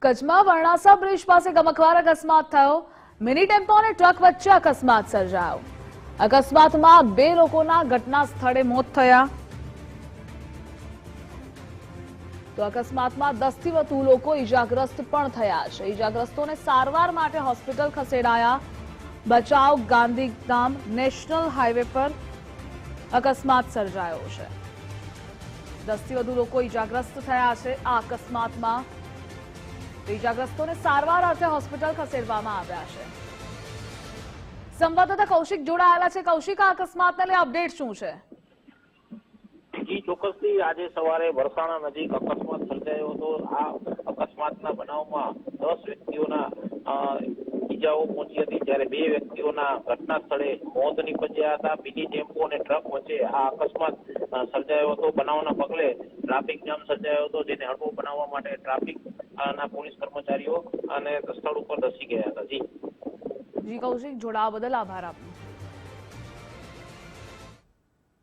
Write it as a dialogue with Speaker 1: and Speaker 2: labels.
Speaker 1: કચ્છમાં વર્ણાસા બ્રિજ પાસે ગમકવાર અકસ્માત થયો મિની ટેમ્પો અને ટ્રક વચ્ચે અકસ્માત સર્જાયો અકસ્માતમાં બે લોકોના ઘટના સ્થળે મોત થયા તો અકસ્માતમાં દસથી વધુ લોકો ઈજાગ્રસ્ત પણ થયા છે ઈજાગ્રસ્તોને સારવાર માટે હોસ્પિટલ ખસેડાયા બચાવ ગાંધીધામ નેશનલ હાઈવે પર અકસ્માત સર્જાયો છે દસથી વધુ લોકો ઈજાગ્રસ્ત થયા છે આ અકસ્માતમાં ઇજાગ્રસ્તોને સારવાર અર્થે હોસ્પિટલ ખસેડવામાં આવ્યા છે સંવાદદાતા કૌશિક જોડાયેલા છે કૌશિક આ અકસ્માતને લઈ અપડેટ શું છે
Speaker 2: જી ચોક્કસથી આજે સવારે વરસાણા નજીક અકસ્માત સર્જાયો હતો આ અકસ્માતના બનાવમાં દસ વ્યક્તિઓના ઈજાઓ પહોંચી હતી જ્યારે બે વ્યક્તિઓના ઘટના સ્થળે મોત નીપજ્યા હતા બીજી ટેમ્પો અને ટ્રક વચ્ચે આ અકસ્માત સર્જાયો હતો બનાવના પગલે ટ્રાફિક જામ સર્જાયો હતો જેને હળવો બનાવવા માટે ટ્રાફિક ના પોલીસ કર્મચારીઓ અને સ્થળ ઉપર ધસી ગયા હતા જી
Speaker 1: જી કૌશિક જોડાવા બદલ આભાર આપનો